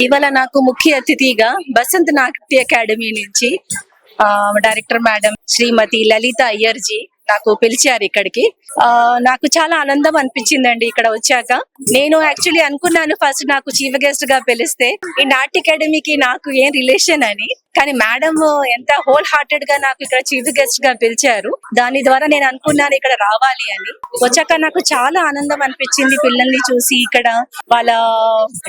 ఇవాళ నాకు ముఖ్య అతిథిగా బసంత్ నాట్య అకాడమీ నుంచి ఆ, డైరెక్టర్ మేడం శ్రీమతి లలిత అయ్యర్జీ నాకు పిలిచారు ఇక్కడికి. ఆ, నాకు చాలా ఆనందం అనిపించిందండి ఇక్కడ వచ్చాక. నేను యాక్చువల్లీ అనుకున్నాను ఫస్ట్ నాకు చీఫ్ గెస్ట్గా పిలిస్తే. ఈ నాట్య అకాడమీకి నాకు ఏం రిలేషన్ అని. కానీ మేడం ఎంత హోల్ హార్టెడ్గా నాకు ఇక్కడ చీఫ్ గెస్ట్గా పిలిచారు. దాని ద్వారా నేను అనుకున్నాను ఇక్కడ రావాలి అని. వచ్చాక నాకు చాలా ఆనందం అనిపించింది పిల్లల్ని చూసి ఇక్కడ. వాళ్ళ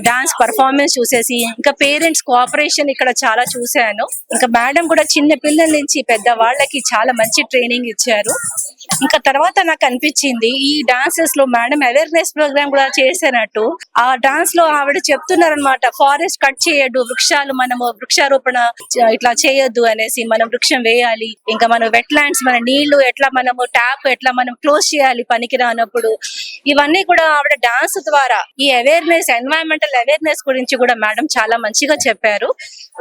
డాన్స్ పర్ఫార్మెన్స్ చూసేసి. ఇంకా పేరెంట్స్ కోఆపరేషన్ ఇక్కడ చాలా చూశాను. ఇంకా మేడం కూడా చిన్న పిల్లల నుంచి పెద్ద వాళ్ళకి చాలా మంచి ట్రైనింగ్ ఇచ్చారు. ఇంకా తర్వాత నాకు అనిపించింది ఈ డాన్సెస్లో మేడం అవేర్నెస్ ప్రోగ్రామ్ కూడా చేసినట్టు. ఆ డాన్స్లో ఆవిడ చెప్తున్నారనమాట ఫారెస్ట్ కట్ చేయొద్దు వృక్షాలు మనము వృక్షారోపణ ఇట్లా చేయొద్దు అనేసి మనం వృక్షం వేయాలి ఇంకా మనం వెట్ ల్యాండ్స్ మన నీళ్ళు ఎట్లా మనము ట్యాప్ ఎట్లా మనం క్లోజ్ చేయాలి పనికి రానప్పుడు ఇవన్నీ కూడా ఆవిడ డాన్స్ ద్వారా ఈ అవేర్నెస్ ఎన్వైరన్మెంటల్ అవేర్నెస్ గురించి కూడా మేడం చాలా మంచిగా చెప్పారు.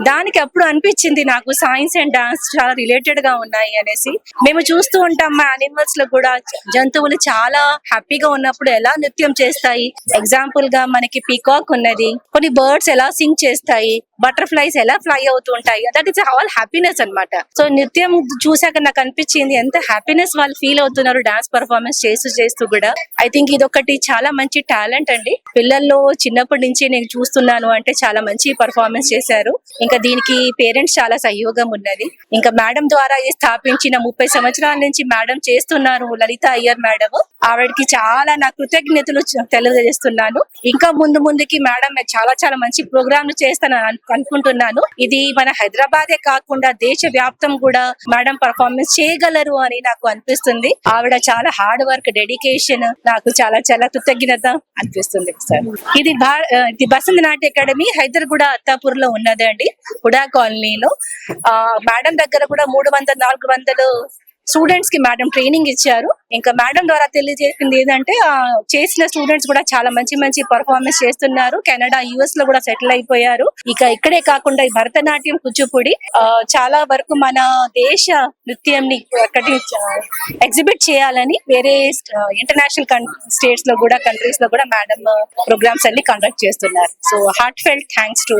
దానికి అప్పుడు అనిపించింది నాకు సైన్స్ అండ్ డాన్స్ చాలా రిలేటెడ్గా ఉన్నాయి అనేసి. మేము చూస్తూ ఉంటాం మా అనిమల్స్లో కూడా జంతువులు చాలా హ్యాపీగా ఉన్నప్పుడు ఎలా నృత్యం చేస్తాయి? ఎగ్జాంపుల్గా మనకి పీకాక్ ఉన్నది. కొన్ని బర్డ్స్ ఎలా సింగ్ చేస్తాయి? బటర్ఫ్లైస్ ఎలా ఫ్లై అవుతూ ఉంటాయి? దట్ ఇస్ ఆల్ హ్యాపీనెస్ అన్నమాట. సో నృత్యం చూసాక నాకు అనిపించింది ఎంత హ్యాపీనెస్ వాళ్ళు ఫీల్ అవుతున్నారు డాన్స్ పర్ఫార్మెన్స్ చేస్తూ చేస్తూ కూడా. ఐ థింక్ ఇది ఒకటి చాలా మంచి టాలెంట్ అండి. పిల్లల్లో చిన్నప్పటి నుంచి నేను చూస్తున్నాను అంటే చాలా మంచి పర్ఫార్మెన్స్ చేశారు. ఇంకా దీనికి పేరెంట్స్ చాలా సహయోగం ఉన్నది. ఇంకా మేడం ద్వారా ఇది స్థాపించిన ముప్పై సంవత్సరాల నుంచి మేడం చేస్తున్నారు లలిత అయ్యర్ మేడం. ఆవిడకి చాలా నా కృతజ్ఞతలు తెలియజేస్తున్నాను. ఇంకా ముందు ముందుకి మేడం చాలా చాలా మంచి ప్రోగ్రాంలు చేస్తానని అనుకుంటున్నాను. ఇది మన హైదరాబాదే కాకుండా దేశ వ్యాప్తం కూడా మేడం పర్ఫార్మెన్స్ చేయగలరు అని నాకు అనిపిస్తుంది. ఆవిడ చాలా హార్డ్ వర్క్ డెడికేషన్ నాకు చాలా చాలా కృతజ్ఞత అనిపిస్తుంది సార్. ఇది ఇది బసంత్ నాట్య అకాడమీ హైదరాబాద్ అత్తాపూర్లో ఉన్నదండి. హుడా కాలనీలో. ఆ మేడం దగ్గర కూడా మూడు వందల నాలుగు వందలు స్టూడెంట్స్కి మేడం ట్రైనింగ్ ఇచ్చారు. ఇంకా మేడం ద్వారా తెలియజేసింది ఏంటంటే చేసిన స్టూడెంట్స్ కూడా చాలా మంచి మంచి పర్ఫార్మెన్స్ చేస్తున్నారు. కెనడా యుఎస్లో కూడా సెటిల్ అయిపోయారు. ఇక ఇక్కడే కాకుండా ఈ భరతనాట్యం కూచిపూడి చాలా వరకు మన దేశ నృత్యం ని ఒకటి ఎగ్జిబిట్ చేయాలని వేరే ఇంటర్నేషనల్ స్టేట్స్లో కూడా కంట్రీస్లో కూడా మేడం ప్రోగ్రామ్స్ అన్ని కండక్ట్ చేస్తున్నారు. So heart felt thanks to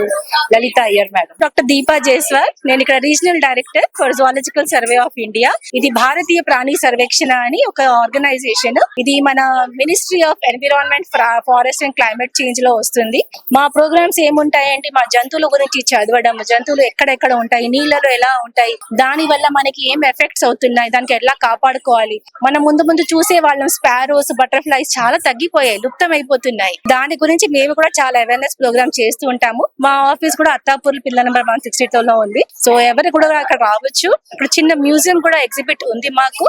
Lalitha Iyer madam. Doctor Deepa Jaiswal నేను ఇక్కడ regional director for zoological survey of India ఇది భారతీయ ప్రాణి సర్వేక్షణ అని ఒక ఆర్గనైజేషన్ ఇది మన ministry of environment forest and climate చేంజ్లో వస్తుంది. మా ప్రోగ్రామ్స్ ఏముంటాయంటే మా జంతువుల గురించి చదవడం జంతువులు ఎక్కడెక్కడ ఉంటాయి నీళ్ళలో ఎలా ఉంటాయి దాని వల్ల మనకి ఏం ఎఫెక్ట్స్ అవుతున్నాయి దానికి ఎలా కాపాడుకోవాలి. మనం ముందు ముందు చూసే వాళ్ళం స్పారోస్ బటర్ఫ్లైస్ చాలా తగ్గిపోయాయి లుప్తం అయిపోతున్నాయి. దాని గురించి మేము కూడా చాలా అవేర్నెస్ ప్రోగ్రామ్ చేస్తూ ఉంటాము. మా ఆఫీస్ కూడా Attapur pillar number one sixty లో ఉంది. సో ఎవరు కూడా అక్కడ రావచ్చు. ఇప్పుడు చిన్న మ్యూజియం కూడా ఎగ్జిబిట్ ఉంది మాకు.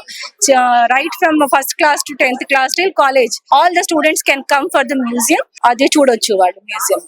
Right from first class to tenth class till college all the students can come for the museum అదే చూడొచ్చు వాళ్ళు మ్యూజియం